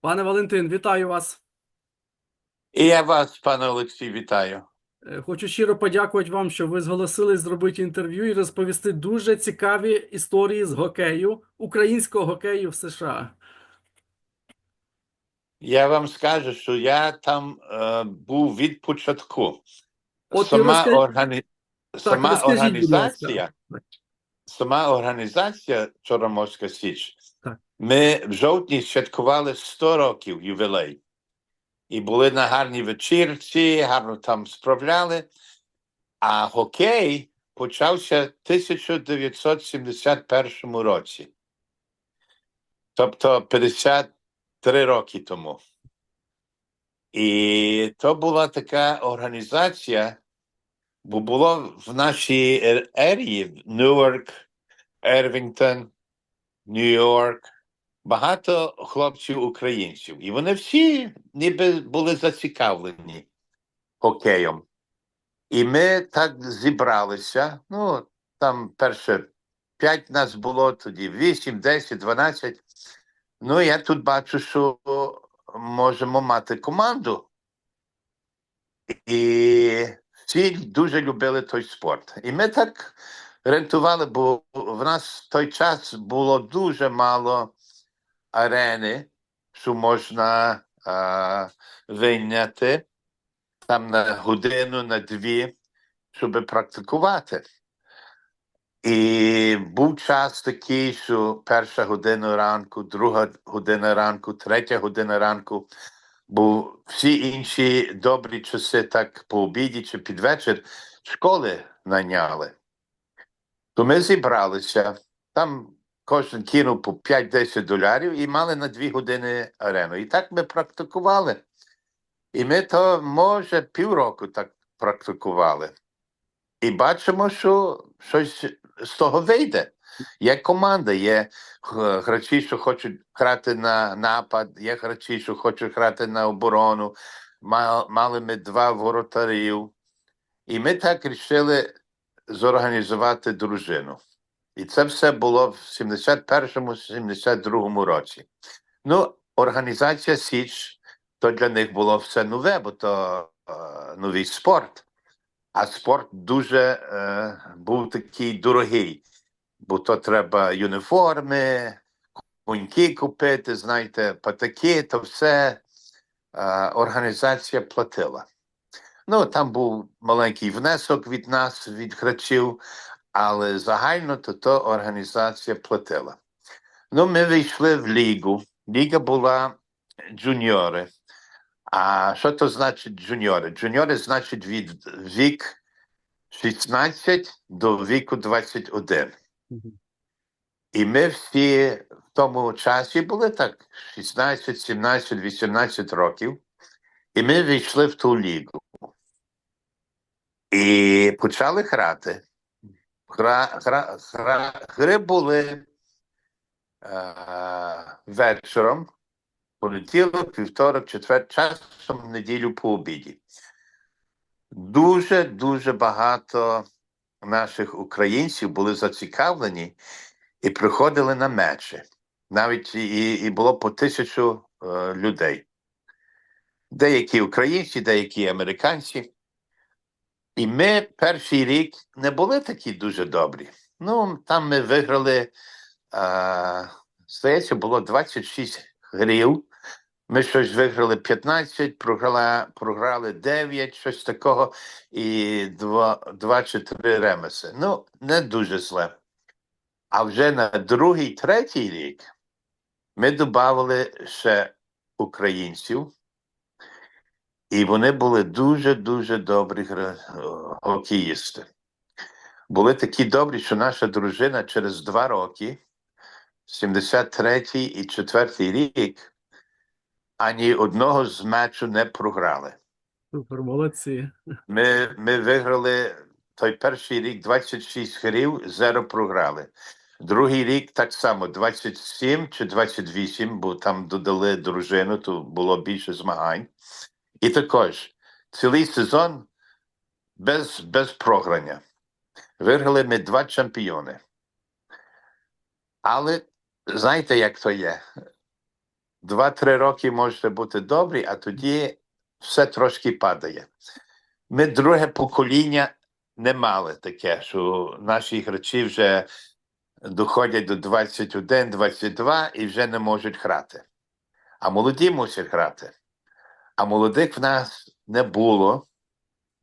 Пане Валентин, вітаю вас. І я вас, пане Олексій, вітаю. Е, Хочу щиро подякувати вам, що ви зголосились зробити інтерв'ю і розповісти дуже цікаві історії з хокею, українського хокею в США. Я вам скажу, що я там е, був від початку. От сама розкажіть- органі... сама розкажіть, організація, сама організація Чорноморська Січ. Ми в жовтні святкували 100 років ювілей. І були на гарній вечірці, гарно там справляли. А хокей почався в 1971 році. Тобто 53 роки тому. І то була така організація, бо було в нашій ер- ерії Ньюорк, Ервінгтон, Нью-Йорк, багато хлопців-українців. І вони всі ніби були зацікавлені хокеєм. І ми так зібралися. Ну, там перше п'ять нас було, тоді вісім, десять, дванадцять. Ну, я тут бачу, що можемо мати команду. І всі дуже любили той спорт. І ми так рентували, бо в нас в той час було дуже мало арени, що можна а, вийняти там на годину, на дві, щоб практикувати. І був час такий, що перша година ранку, друга година ранку, третя година ранку, бо всі інші добрі часи, так по обіді чи під вечір, школи наняли. То ми зібралися, там кожен кинув по 5-10 доларів і мали на 2 години арену. І так ми практикували. І ми то, може, півроку так практикували. І бачимо, що щось з того вийде. Є команда, є е, гравці, що хочуть грати на напад, є гравці, що хочуть грати на оборону. Мали ми два воротарів. І ми так вирішили зорганізувати дружину. І це все було в 71-72 році. Ну, організація Січ, то для них було все нове, бо то е, новий спорт. А спорт дуже е, був такий дорогий, бо то треба юніформи, коньки купити, знаєте, патаки, то все е, організація платила. Ну, там був маленький внесок від нас, від гравців, але загально то, то організація платила. Ну, ми вийшли в лігу. Ліга була джуніори. А що то значить джуніори? Джуніори значить від вік 16 до віку 21. І ми всі в тому часі були так 16, 17, 18 років. І ми війшли в ту лігу. І почали грати. Гра, гра, гра, гри були е, вечором, понеділок, вівторок, четвер, часом в неділю по обіді. Дуже дуже багато наших українців були зацікавлені і приходили на мечі. Навіть і, і було по тисячу е, людей. Деякі українці, деякі американці. І ми перший рік не були такі дуже добрі. Ну, там ми виграли, а, здається, було 26 грів. Ми щось виграли 15, програли, програли 9, щось такого, і 2, 2 чи 3 ремеси. Ну, не дуже зле. А вже на другий, третій рік ми додали ще українців. І вони були дуже-дуже добрі хокеїсти. Були такі добрі, що наша дружина через два роки, 73-й і 4-й рік, ані одного з матчу не програли. Супер, молодці. Ми, ми виграли той перший рік 26 грів, зеро програли. Другий рік так само 27 чи 28, бо там додали дружину, то було більше змагань. І також цілий сезон без, без програння. Виграли ми два чемпіони. Але знаєте, як то є? два-три роки можете бути добрі, а тоді все трошки падає. Ми друге покоління не мали таке, що наші гравці вже доходять до 21, 22 і вже не можуть грати. А молоді мусять грати. А молодих в нас не було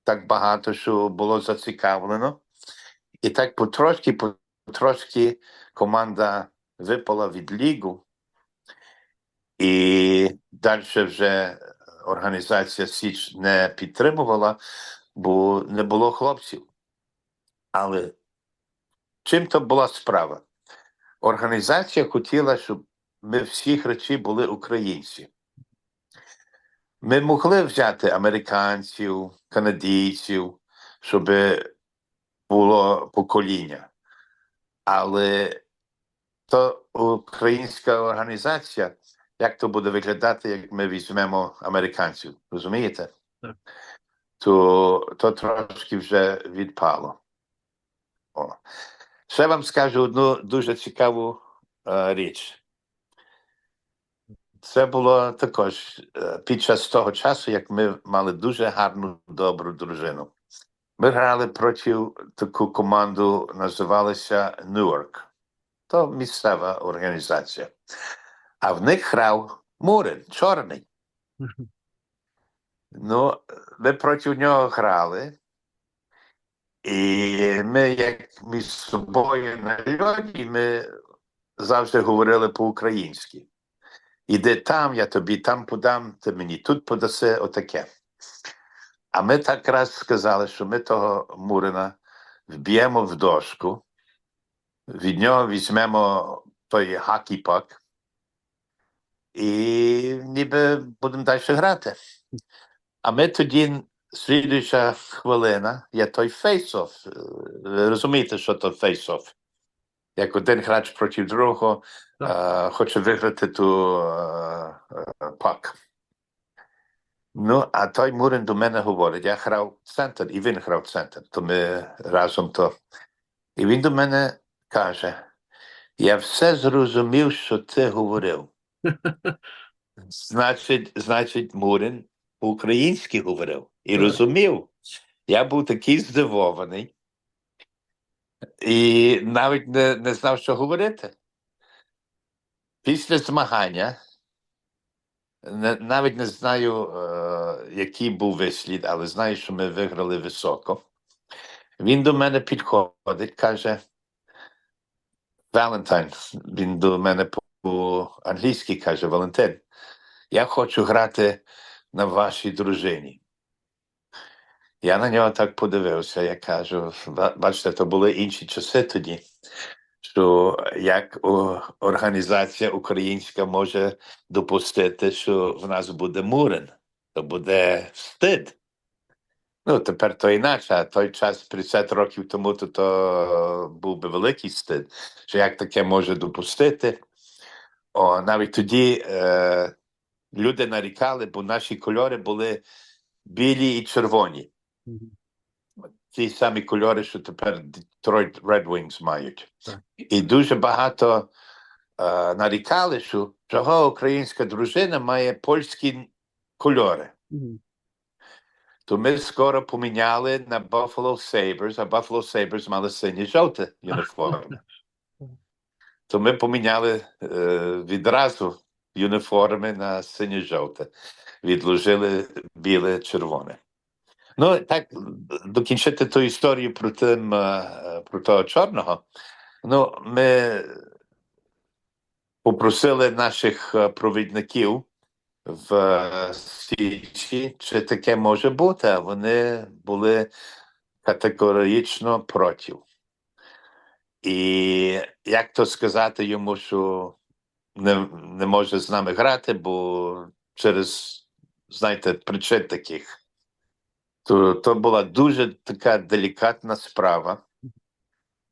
так багато, що було зацікавлено. І так потрошки, потрошки команда випала від лігу. І далі вже організація Січ не підтримувала, бо не було хлопців. Але чим то була справа? Організація хотіла, щоб ми всі речі були українці. Ми могли взяти американців, канадійців, щоб було покоління. Але то українська організація, як то буде виглядати, як ми візьмемо американців, розумієте? Так. То, то трошки вже відпало. О. Ще вам скажу одну дуже цікаву е, річ. Це було також е, під час того часу, як ми мали дуже гарну добру дружину. Ми грали проти таку команду, називалася Newark. То місцева організація. А в них грав Мурин, чорний. Ну, ми проти нього грали. І ми, як між собою на льоді, ми завжди говорили по-українськи. Іди там, я тобі там подам, ти мені тут подаси, отаке. А ми так раз сказали, що ми того Мурина вб'ємо в дошку, від нього візьмемо той хакі-пак і ніби будемо далі грати. А ми тоді, слідуюча хвилина, є той фейс-офф. Розумієте, що то фейс-офф? Як один грач проти другого е, хоче виграти ту е, е, пак. Ну, а той Мурин до мене говорить: я грав центр, і він грав центр, то ми разом то. І він до мене каже: Я все зрозумів, що ти говорив. Значить, значить, Мурин по-українськи говорив і розумів. Я був такий здивований і навіть не, не знав, що говорити. Після змагання не, навіть не знаю, е, який був вислід, але знаю, що ми виграли високо. Він до мене підходить, каже: Валентайн, він до мене по-англійськи каже: Валентин, я хочу грати на вашій дружині. Я на нього так подивився, я кажу: бачите, то були інші часи тоді, що як організація українська може допустити, що в нас буде Мурин, то буде стид. Ну, тепер то інакше, а той час 50 років тому то, то був би великий стид, що як таке може допустити. О, навіть тоді е, люди нарікали, бо наші кольори були білі і червоні. Ті самі кольори, що тепер Detroit Red Wings мають. Так. І дуже багато е, нарікали, що чого українська дружина має польські кольори. Мгм. То ми скоро поміняли на Buffalo Sabres, а Buffalo Sabres мали синє-жовте юніформи. То ми поміняли е, відразу юніформи на синє-жовте, відложили біле-червоне. Ну, так, докінчити ту історію про, тим, е, про того чорного. Ну, ми попросили наших е, провідників в е, Січі, чи таке може бути, а вони були категорично проти. І як то сказати йому, що не, не може з нами грати, бо через, знаєте, причин таких. То, то була дуже така делікатна справа.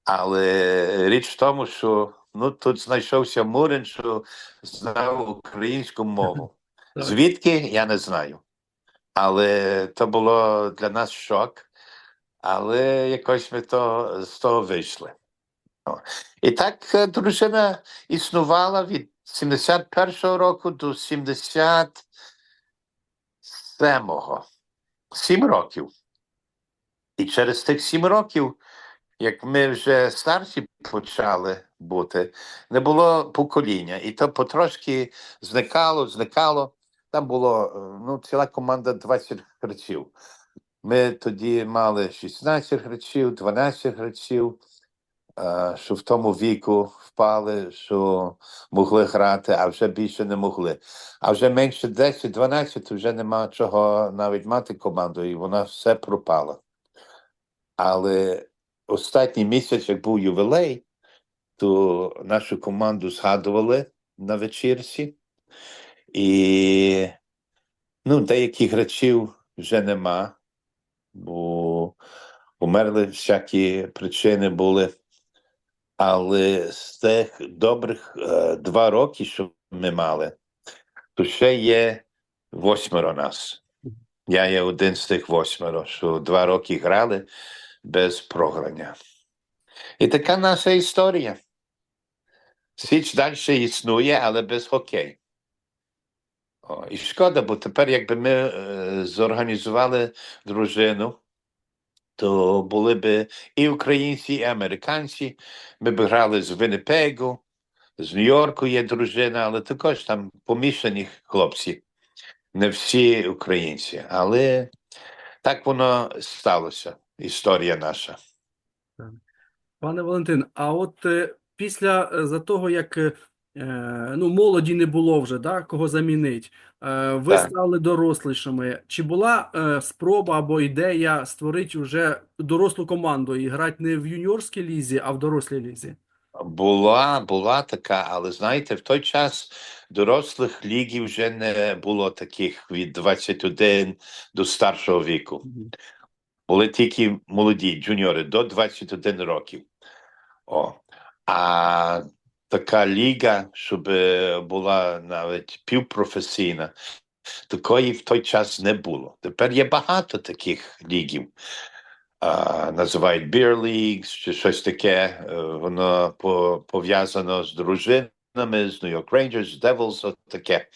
Але річ в тому, що ну, тут знайшовся Мурин, що знав українську мову. Звідки я не знаю. Але то було для нас шок. Але якось ми то, з того вийшли. І так е, дружина існувала від 71-го року до 77-го. Сім років. І через тих сім років, як ми вже старші почали бути, не було покоління. І то потрошки зникало, зникало. Там було е, ну, ціла команда 20 гравців. Ми тоді мали 16 гравців, 12 гравців, е, що в тому віку впали, що могли грати, а вже більше не могли. А вже менше 10-12 вже нема чого навіть мати команду, і вона все пропала. Але останній місяць, як був ювілей, то нашу команду згадували на вечірці. І ну, деяких гравців вже нема, бо померли всякі причини були. Але з тих добрих е, два роки, що ми мали, то ще є восьмеро нас. Я є один з тих восьмеро, що два роки грали без програння. І така наша історія. Січ далі існує, але без хокею. О, і шкода, бо тепер, якби ми е, зорганізували дружину, то були б і українці, і американці. Ми б грали з Віннипегу, з Нью-Йорку є дружина, але також там помішані хлопці. Не всі українці. Але так воно сталося. Історія наша. Пане Валентин, а от е, після е, того, як е, ну, молоді не було вже, да, кого замінить, е, ви Так. стали дорослішими. Чи була е, спроба або ідея створити вже дорослу команду і грати не в юніорській лізі, а в дорослій лізі? Була, була така, але знаєте, в той час дорослих лігів вже не було таких від 21 до старшого віку. Були тільки молоді джуніори до 21 років. О. А така ліга, щоб е, була навіть півпрофесійна, такої в той час не було. Тепер є багато таких лігів. А, називають Beer Leagues чи щось таке. Е, Воно по- пов'язано з дружинами, з New York Rangers, Devils, от таке.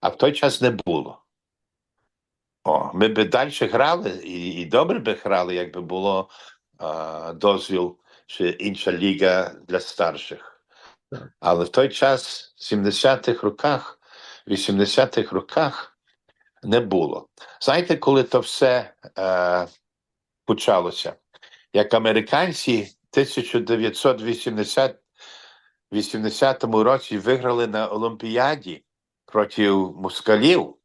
А в той час не було. О, ми би далі грали, і, і добре би грали, якби було а, дозвіл чи інша ліга для старших. Але в той час, в 70-х роках, 80-х роках, не було. Знаєте, коли то все е, почалося? Як американці в 1980 80 році виграли на Олімпіаді проти москалів,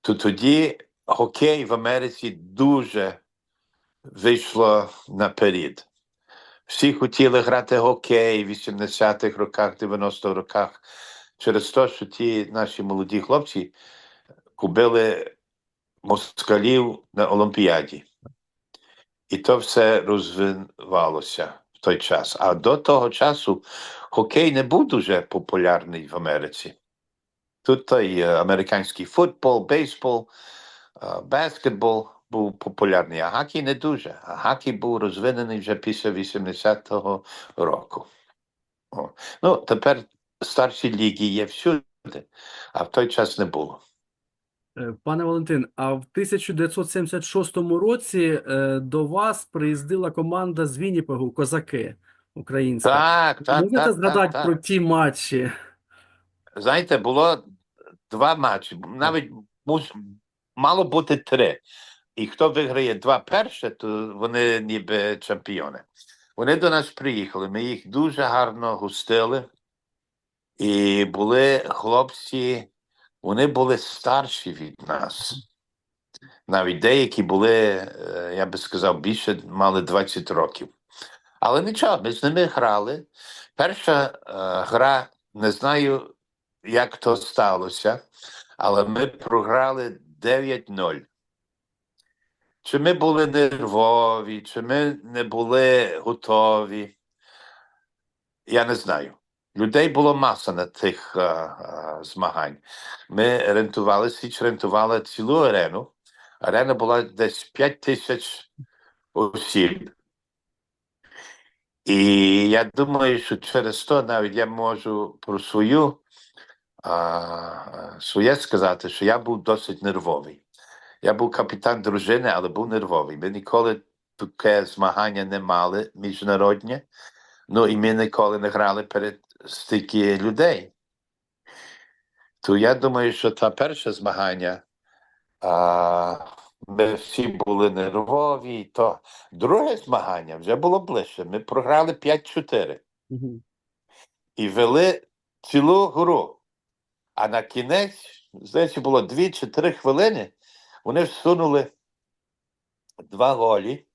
то тоді хокей в Америці дуже вийшло наперед. Всі хотіли грати хокей в 80-х роках, 90-х роках, через те, що ті наші молоді хлопці купили москалів на Олімпіаді. І то все розвивалося в той час. А до того часу хокей не був дуже популярний в Америці. Тут той е, американський футбол, бейсбол, е, баскетбол був популярний, а хокей не дуже. А хокей був розвинений вже після 80-го року. О. Ну, тепер старші ліги є всюди, а в той час не було. Е, Пане Валентин, а в 1976 році е, до вас приїздила команда з Вінніпегу, козаки українська. Так, так, Можете так, згадати так, про так. ті матчі? Знаєте, було два матчі, навіть мало бути три. І хто виграє два перші, то вони ніби чемпіони. Вони до нас приїхали, ми їх дуже гарно гостили. І були хлопці, вони були старші від нас. Навіть деякі були, е, я би сказав, більше мали 20 років. Але нічого, ми з ними грали. Перша е, гра, не знаю, як то сталося, але ми програли 9-0. Чи ми були нервові, чи ми не були готові, я не знаю. Людей було маса на тих е, е, змагань. Ми рентували, Січ рентувала цілу арену. Арена була десь 5 тисяч осіб. І я думаю, що через то навіть я можу про свою а, своє сказати, що я був досить нервовий. Я був капітан дружини, але був нервовий. Ми ніколи таке змагання не мали міжнародне. Ну і ми ніколи не грали перед стільки людей. То я думаю, що та перше змагання, а, ми всі були нервові. То друге змагання вже було ближче. Ми програли 5-4 Мгм. і вели цілу гру. А на кінець, здається, було 2 чи 3 хвилини. Вони всунули два голі,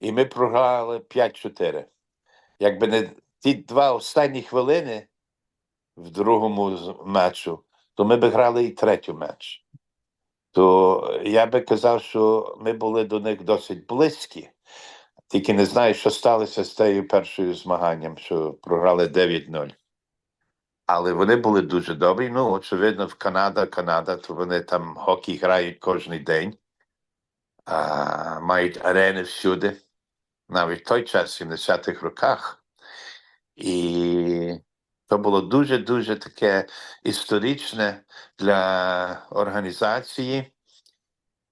і ми програли 5-4. Якби не ті два останні хвилини в другому матчу, то ми б грали і третю матч. То я би казав, що ми були до них досить близькі. Тільки не знаю, що сталося з тією першою змаганням, що програли 9-0. Але вони були дуже добрі. Ну, очевидно, в Канада, Канада, то вони там хокей грають кожен день, а, мають арени всюди, навіть в той час, в 70-х роках. І то було дуже-дуже таке історичне для організації.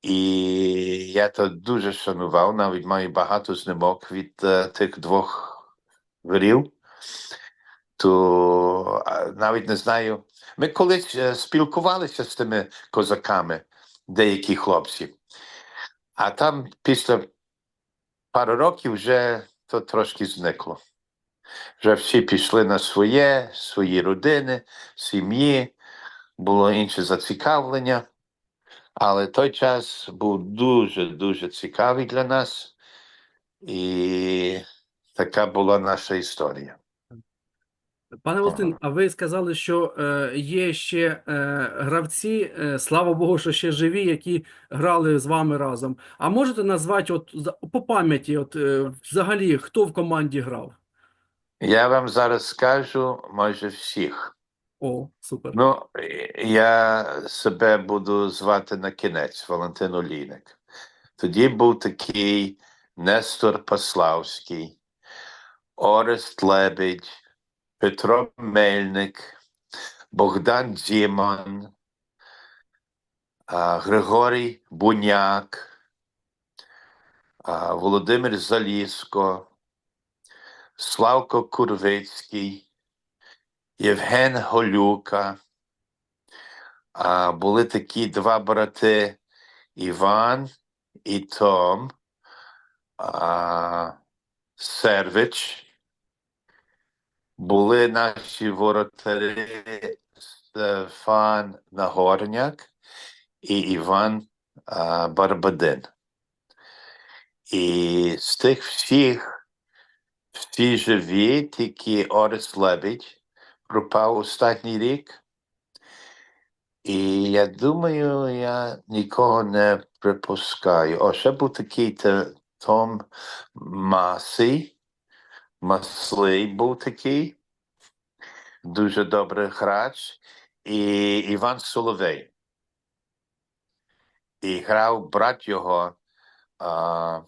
І я то дуже шанував, навіть маю багато знімок від е, тих двох вирів. То навіть не знаю. Ми колись е, спілкувалися з тими козаками, деякі хлопці. А там після пару років вже то трошки зникло. Вже всі пішли на своє, свої родини, сім'ї, було інше зацікавлення. Але той час був дуже-дуже цікавий для нас. І така була наша історія. Пане Валентин, а ви сказали, що е, є ще е, гравці, е, слава Богу, що ще живі, які грали з вами разом. А можете назвати от по пам'яті, от е, взагалі, хто в команді грав? Я вам зараз скажу майже всіх. О, супер. Ну, я себе буду звати на кінець Валентин Олійник. Тоді був такий Нестор Паславський, Орест Лебедь, Петро Мельник, Богдан Дзіман, Григорій Буняк, Володимир Заліско, Славко Курвицький, Євген Голюка. Були такі два брати Іван і Том Сервич. Були наші воротарі Стефан Нагорняк і Іван а, Барбадин. І з тих всіх всі живі, тільки Орес Лебідь пропав останній рік. І я думаю, я нікого не припускаю. О, ще був такий Том Масий. Маслий був такий. Дуже добрий грач. І Іван Соловей. І грав брат його, а,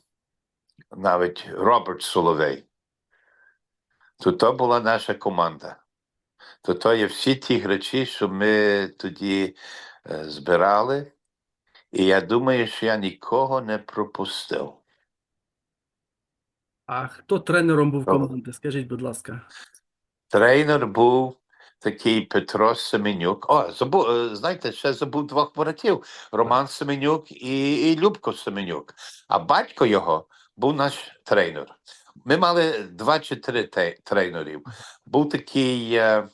навіть Роберт Соловей. То то була наша команда. То то є всі ті гравці, що ми тоді е, збирали. І я думаю, що я нікого не пропустив. А хто тренером був команди? Скажіть, будь ласка. Тренер був такий Петро Семенюк. О, забув, е, знаєте, ще забув двох братів: Роман Семенюк і, і Любко Семенюк. А батько його був наш тренер. Ми мали два чи три тренерів. Був такий е,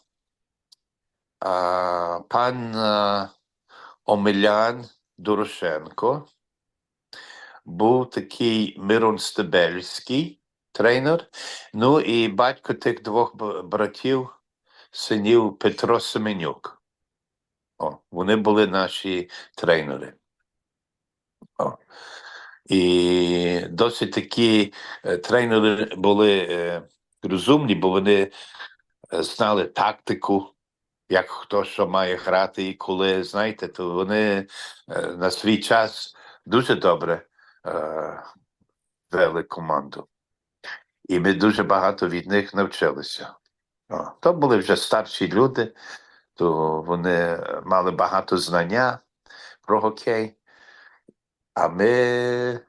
а, пан е, Омелян Дорошенко. Був такий Мирон Стебельський тренер. Ну і батько тих двох братів, синів Петро Семенюк. О, вони були наші тренери. О. І досить такі е, тренери були е, розумні, бо вони е, знали тактику, як хто що має грати і коли, знаєте, то вони на свій час дуже добре е, вели команду. І ми дуже багато від них навчилися. О, то були вже старші люди, то вони мали багато знання про хокей. А ми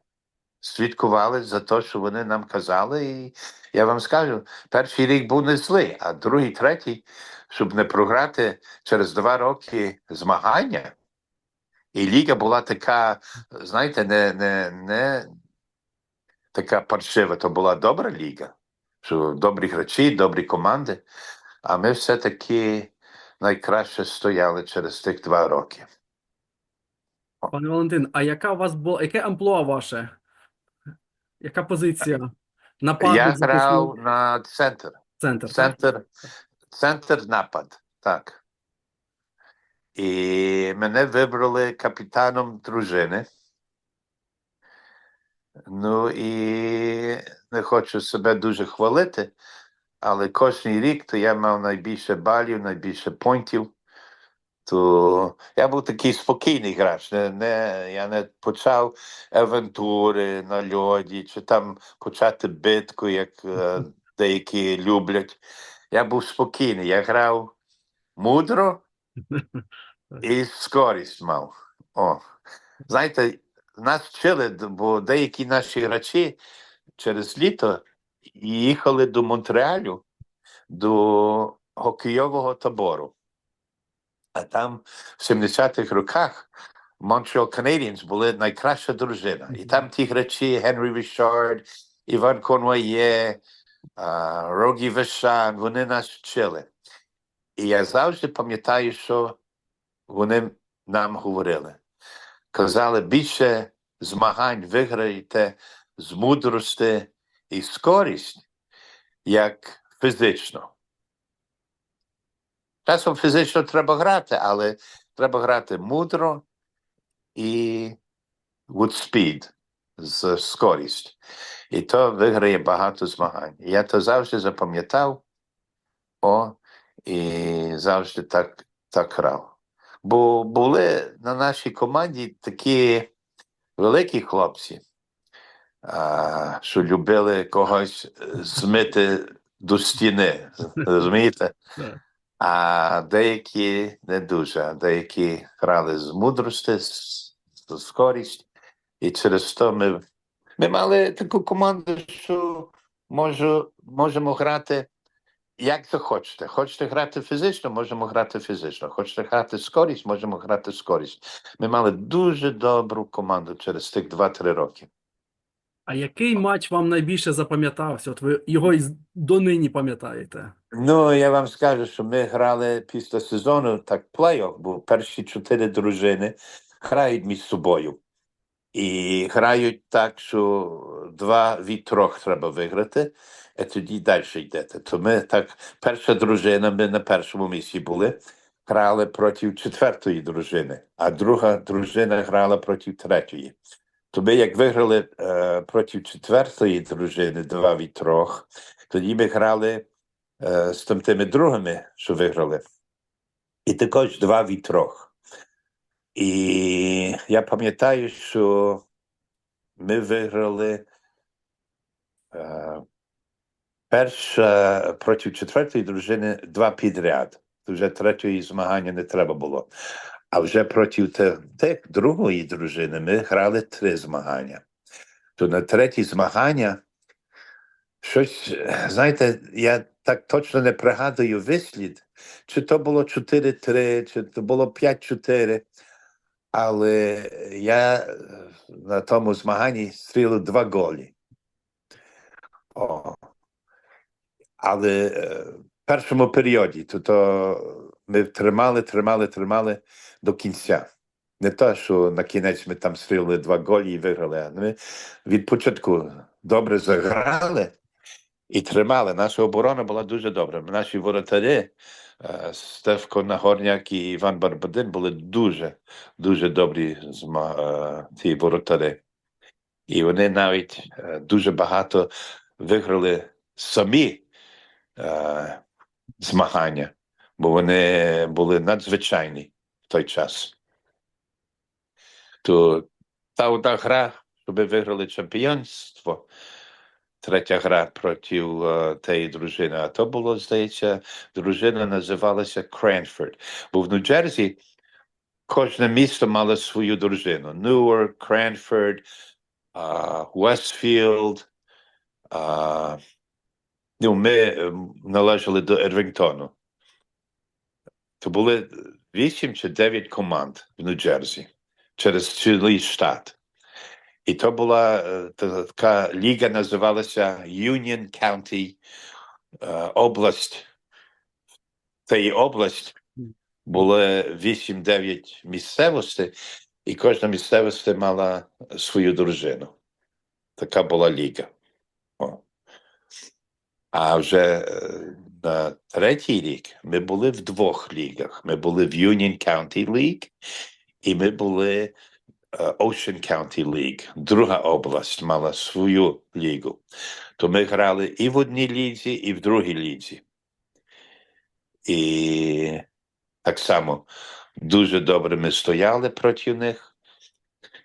слідкували за те, що вони нам казали. І я вам скажу, перший рік був не злий, а другий, третій, щоб не програти через два роки змагання. І ліга була така, знаєте, не, не, не така паршива, то була добра ліга. Що добрі гравці, добрі команди. А ми все-таки найкраще стояли через тих два роки. Пане Валентин, а яка у вас була, яке амплуа ваше? Яка позиція? Нападник, Я грав на центр. центр. Центр, центр напад, так. І мене вибрали капітаном дружини. Ну і не хочу себе дуже хвалити, але кожен рік то я мав найбільше балів, найбільше понтів. То я був такий спокійний грач. Не, не, я не почав авантури на льоді, чи там почати битку, як е, деякі люблять. Я був спокійний, я грав мудро і скорість мав. О. Знаєте, нас вчили, бо деякі наші гравці через літо їхали до Монреалю, до хокейового табору. А там в 70-х роках Montreal Canadiens були найкраща дружина. І там ті гравці Генрі Рішард, Іван Конвоє, Рогі Вешан, вони нас вчили. І я завжди пам'ятаю, що вони нам говорили. Казали, більше змагань виграєте з мудрості і скорість, як фізично. Часом фізично треба грати, але треба грати мудро і with speed, з скорість. І то виграє багато змагань. Я то завжди запам'ятав, о, і завжди так, так грав. Бо були на нашій команді такі великі хлопці, а, що любили когось змити до стіни. Розумієте? А деякі не дуже, а деякі грали з мудрості, з, з скорість. І через то ми, ми мали таку команду, що можу, можемо грати як захочете. Хочете грати фізично, можемо грати фізично. Хочете грати скорість, можемо грати скорість. Ми мали дуже добру команду через тих 2-3 роки. А який матч вам найбільше запам'ятався? От ви його і донині пам'ятаєте? Ну, я вам скажу, що ми грали після сезону так плей-офф, бо перші чотири дружини грають між собою. І грають так, що два від трьох треба виграти, тоді далі йдете. То ми так, перша дружина, ми на першому місці були, грали проти четвертої дружини, а друга дружина грала проти третьої. То ми як виграли е, проти четвертої дружини два від трьох, тоді ми грали е, з тим тими другими, що виграли. І також два від трьох. І я пам'ятаю, що ми виграли е, перша проти четвертої дружини два підряд. Вже третьої змагання не треба було. А вже проти те- другої дружини ми грали три змагання. То на третє змагання щось, знаєте, я так точно не пригадую вислід, чи то було 4-3, чи то було 5-4. Але я е, на тому змаганні стрілив два голі. О. Але е, в першому періоді то, то ми тримали, тримали, тримали до кінця. Не то, що на кінець ми там стрілили два голі і виграли, а ми від початку добре заграли і тримали. Наша оборона була дуже добра. Наші воротарі, е, Стефко Нагорняк і Іван Барбадин були дуже дуже добрі е, ці воротари. І вони навіть дуже багато виграли самі е, змагання, бо вони були надзвичайні в той час. То та одна гра, щоб виграли чемпіонство, третя гра проти е, тієї дружини. А то було, здається, дружина називалася Кренфорд. Бо в Нью-Джерсі кожне місто мало свою дружину. Ньюарк, Кренфорд, Вестфілд. Ну, ми е, належали до Ервінгтону. То були вісім чи дев'ять команд в Нью-Джерсі через цілий штат. І то була е, така ліга, називалася Union County е, область. Цієї область було 8-9 місцевостей, і кожна місцевість мала свою дружину. Така була ліга. А вже е, на третій рік ми були в двох лігах. Ми були в Union County League, і ми були е, Ocean County League. Друга область мала свою лігу. То ми грали і в одній лізі, і в другій лізі. І так само дуже добре ми стояли проти них.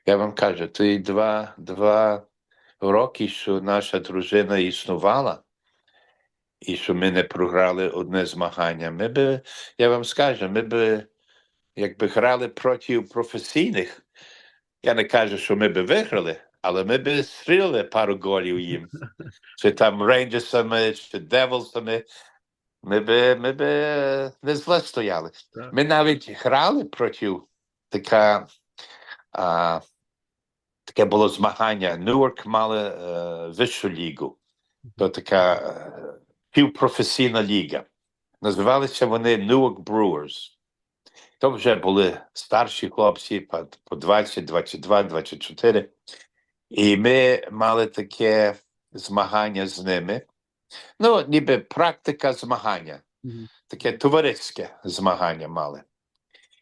Я вам кажу, ти два, два роки, що наша дружина існувала, і що ми не програли одне змагання. Ми би, я вам скажу, ми би, якби грали проти професійних, я не кажу, що ми би виграли, але ми би стріляли пару голів їм. Чи там рейнджерсами, чи девилсами. Ми би, ми би не зле стояли. Ми навіть грали проти така. А, таке було змагання. Ньюарк мали е, вищу лігу. То така е, півпрофесійна ліга. Називалися вони Newark Brewers. То вже були старші хлопці по, по 20, 22, 24. І ми мали таке змагання з ними. Ну, ніби практика змагання таке товариське змагання мали.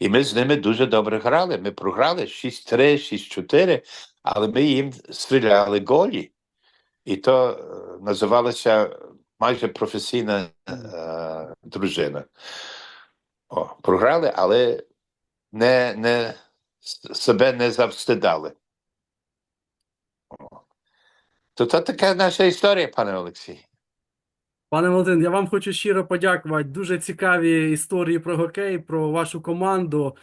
І ми з ними дуже добре грали. Ми програли 6-3, 6-4, але ми їм стріляли голі. І то е, називалося майже професійна е, дружина. О, програли, але не, не, себе не завстидали. То, то така наша історія, пане Олексій. Пане Валентин, я вам хочу щиро подякувати. Дуже цікаві історії про хокей, про вашу команду.